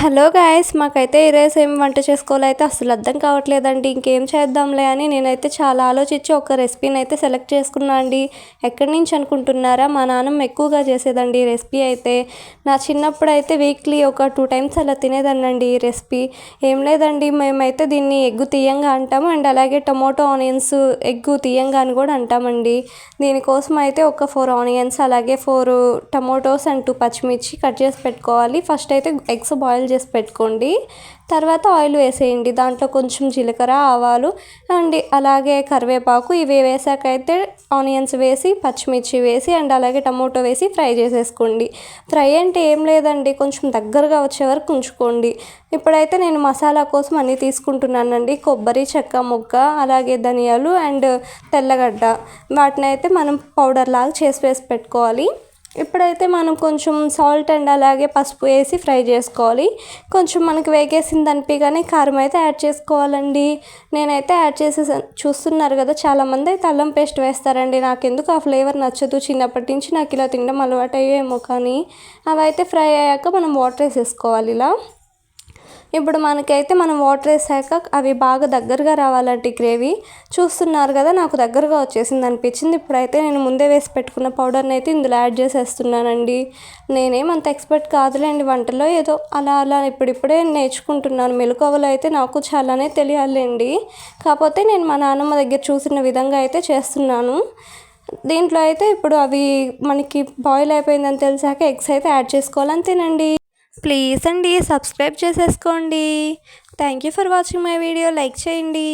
Hello guys మాకైతే ఈరోజు ఏం వంట చేసుకోవాలైతే అసలు అర్థం కావట్లేదండి. ఇంకేం చేద్దాంలే అని నేనైతే చాలా ఆలోచించి ఒక రెసిపీని అయితే సెలెక్ట్ చేసుకున్నా అండి. ఎక్కడి నుంచి అనుకుంటున్నారా? మా నాన్నమ్మ ఎక్కువగా చేసేదండి ఈ రెసిపీ అయితే. నా చిన్నప్పుడు అయితే వీక్లీ ఒక టూ టైమ్స్ అలా తినేదానండి ఈ రెసిపీ. ఏం లేదండి మేమైతే దీన్ని ఎగ్గు తీయంగా అంటాము అండ్ అలాగే టొమాటో ఆనియన్స్ ఎగ్గు తీయంగా అని కూడా అంటామండి. దీనికోసం అయితే ఒక ఫోర్ ఆనియన్స్ అలాగే ఫోర్ టమోటోస్ అండ్ టూ పచ్చిమిర్చి కట్ చేసి పెట్టుకోవాలి. ఫస్ట్ అయితే ఎగ్స్ బాయిల్ చేసి పెట్టుకోండి. తర్వాత ఆయిల్ వేసేయండి. దాంట్లో కొంచెం జీలకర్ర ఆవాలు అండ్ అలాగే కరివేపాకు ఇవి వేసాకైతే ఆనియన్స్ వేసి పచ్చిమిర్చి వేసి అండ్ అలాగే టమోటో వేసి ఫ్రై చేసేసుకోండి. ఫ్రై అంటే ఏం లేదండి. కొంచెం దగ్గరగా వచ్చే వరకు ఉంచుకోండి. ఇప్పుడైతే నేను మసాలా కోసం అన్నీ తీసుకుంటున్నానండి. కొబ్బరి చెక్క ముక్క అలాగే ధనియాలు అండ్ తెల్లగడ్డ. వాటిని అయితే మనం పౌడర్ లాగా చేసి వేసి పెట్టుకోవాలి. ఇప్పుడైతే మనం కొంచెం సాల్ట్ అండ్ అలాగే పసుపు వేసి ఫ్రై చేసుకోవాలి కొంచెం మనకి వేగేసింది అనిపించగానే కారం అయితే యాడ్ చేసుకోవాలండి. నేనైతే యాడ్ చేసే చూస్తున్నారు కదా చాలామంది అయితే అల్లం పేస్ట్ వేస్తారండి. నాకు ఎందుకు ఆ ఫ్లేవర్ నచ్చదు. చిన్నప్పటి నుంచి నాకు ఇలా తినడం అలవాటు అయ్యేమో కానీ అవి అయితే ఫ్రై అయ్యాక మనం వాటర్ వేసేసుకోవాలి ఇలా. ఇప్పుడు మనకైతే మనం వాటర్ వేసాక అవి బాగా దగ్గరగా రావాలంటే గ్రేవీ. చూస్తున్నారు కదా నాకు దగ్గరగా వచ్చేసింది అనిపించింది. ఇప్పుడైతే నేను ముందే వేసి పెట్టుకున్న పౌడర్ని అయితే ఇందులో యాడ్ చేసేస్తున్నానండి. నేనేం అంత ఎక్స్పర్ట్ కాదులేండి వంటలో ఏదో అలా అలా ఇప్పుడిప్పుడే నేర్చుకుంటున్నాను. మెలకువలు అయితే నాకు చాలానే తెలియాలండి. కాకపోతే నేను మా నాన్నమ్మ దగ్గర చూసిన విధంగా అయితే చేస్తున్నాను. దీంట్లో అయితే ఇప్పుడు అవి మనకి బాయిల్ అయిపోయిందని తెలిసాక ఎగ్స్ అయితే యాడ్ చేసుకోవాలి అంతేనండి ప్లీజ్ అండి సబ్స్క్రైబ్ చేసేసుకోండి. Thank you for watching my video like చేయండి.